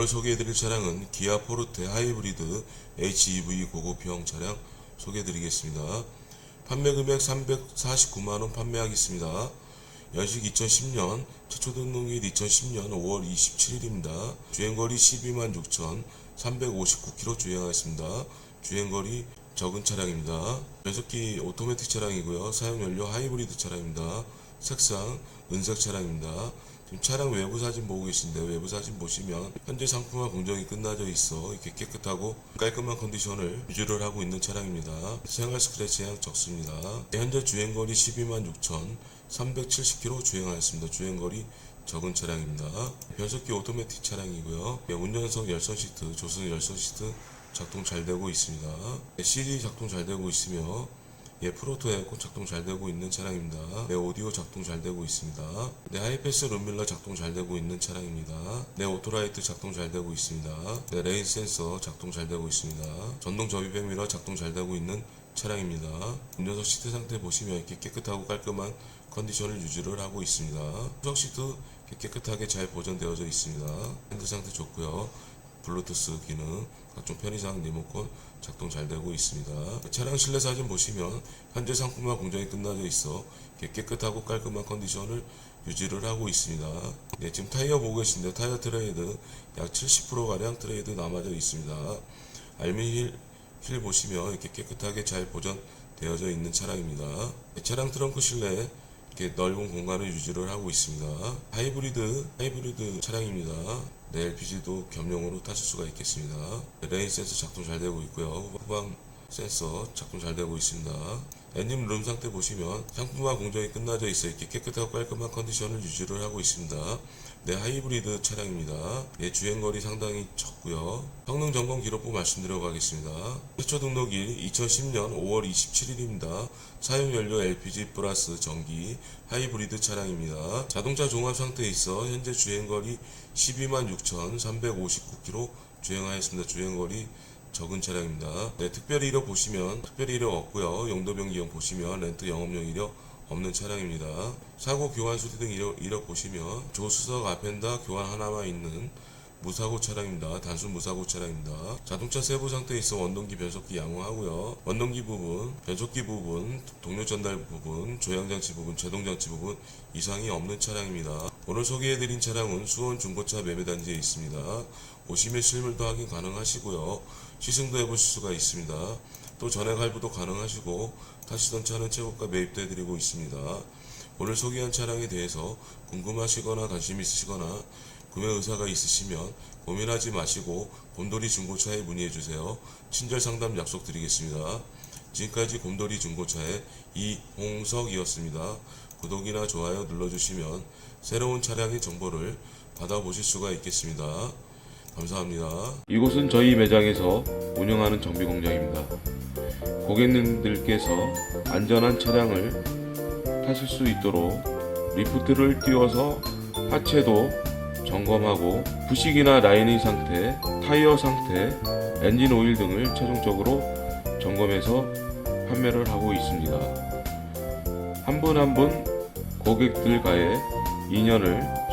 오늘 소개해드릴 차량은 기아 포르테 하이브리드 HEV 고급형 차량 소개해드리겠습니다. 판매 금액 349만원 판매하겠습니다. 연식 2010년, 최초 등록일 2010년 5월 27일입니다. 주행거리 12만 6천 359km 주행하였습니다. 주행거리 적은 차량입니다. 변속기 오토매틱 차량이고요. 사용연료 하이브리드 차량입니다. 색상 은색 차량입니다. 지금 차량 외부 사진 보고 계신데 외부 사진 보시면 현재 상품화 공정이 끝나져 있어 이렇게 깨끗하고 깔끔한 컨디션을 유지를 하고 있는 차량입니다. 생활 스크래치 양 적습니다. 현재 주행거리 12만 6천 370km 주행하였습니다. 주행거리 적은 차량입니다. 변속기 오토매틱 차량이고요. 예, 운전석 열선 시트, 조수석 열선 시트 작동 잘 되고 있습니다. 예, CD 작동 잘 되고 있으며 예, 프로토 에어컨 작동 잘 되고 있는 차량입니다. 네, 오디오 작동 잘 되고 있습니다. 네, 하이패스 룸밀러 작동 잘 되고 있는 차량입니다. 네, 오토라이트 작동 잘 되고 있습니다. 네, 레인 센서 작동 잘 되고 있습니다. 전동 접이 백 미러 작동 잘 되고 있는 차량입니다. 운전석 시트 상태 보시면 이렇게 깨끗하고 깔끔한 컨디션을 유지를 하고 있습니다. 후석 시트 깨끗하게 잘 보존되어져 있습니다. 핸드 상태 좋고요. 블루투스 기능, 각종 편의상 리모컨 작동 잘 되고 있습니다. 차량 실내 사진 보시면 현재 상품화 공정이 끝나져 있어 깨끗하고 깔끔한 컨디션을 유지를 하고 있습니다. 네, 지금 타이어 보고 계신데 타이어 트레이드 약 70%가량 트레이드 남아져 있습니다. 알미 힐, 힐 보시면 이렇게 깨끗하게 잘 보존되어져 있는 차량입니다. 네, 차량 트렁크 실내에 이렇게 넓은 공간을 유지를 하고 있습니다. 하이브리드 하이브리드 차량입니다. 네, LPG도 겸용으로 타실 수가 있겠습니다. 네, 레인 센서 작동 잘 되고 있고요. 후방 센서 작동 잘 되고 있습니다. 엔진 룸 상태 보시면 상품화 공정이 끝나져 있어 이렇게 깨끗하고 깔끔한 컨디션을 유지를 하고 있습니다. 네, 하이브리드 차량입니다. 네, 주행거리 상당히 적고요. 성능 점검 기록부 말씀드려 가겠습니다. 최초 등록일 2010년 5월 27일입니다. 사용 연료 LPG 플러스 전기 하이브리드 차량입니다. 자동차 종합 상태에 있어 현재 주행거리 12만 6,359km 주행하였습니다. 주행거리 적은 차량입니다. 네, 특별 이력 보시면 특별 이력 없고요. 용도변 기형 보시면 렌트 영업용 이력 없는 차량입니다. 사고 교환 수리 등 이력, 이력 보시면 조수석 앞엔다 교환 하나만 있는 무사고 차량입니다. 단순 무사고 차량입니다. 자동차 세부 상태에 있어 원동기 변속기 양호하고요. 원동기 부분, 변속기 부분, 동력 전달 부분, 조향장치 부분, 제동장치 부분 이상이 없는 차량입니다. 오늘 소개해드린 차량은 수원 중고차 매매단지에 있습니다. 오시면 실물도 확인 가능하시고요. 시승도 해보실 수가 있습니다. 또 전액 할부도 가능하시고 타시던 차는 최고가 매입도 해드리고 있습니다. 오늘 소개한 차량에 대해서 궁금하시거나 관심 있으시거나 구매 의사가 있으시면 고민하지 마시고 곰돌이 중고차에 문의해 주세요. 친절 상담 약속드리겠습니다. 지금까지 곰돌이 중고차의 이홍석이었습니다. 구독이나 좋아요 눌러주시면 새로운 차량의 정보를 받아보실 수가 있겠습니다. 감사합니다. 이곳은 저희 매장에서 운영하는 정비 공장입니다. 고객님들께서 안전한 차량을 타실 수 있도록 리프트를 띄워서 하체도 점검하고 부식이나 라이닝 상태, 타이어 상태, 엔진 오일 등을 최종적으로 점검해서 판매를 하고 있습니다. 한 분 한 분 고객들과의 인연을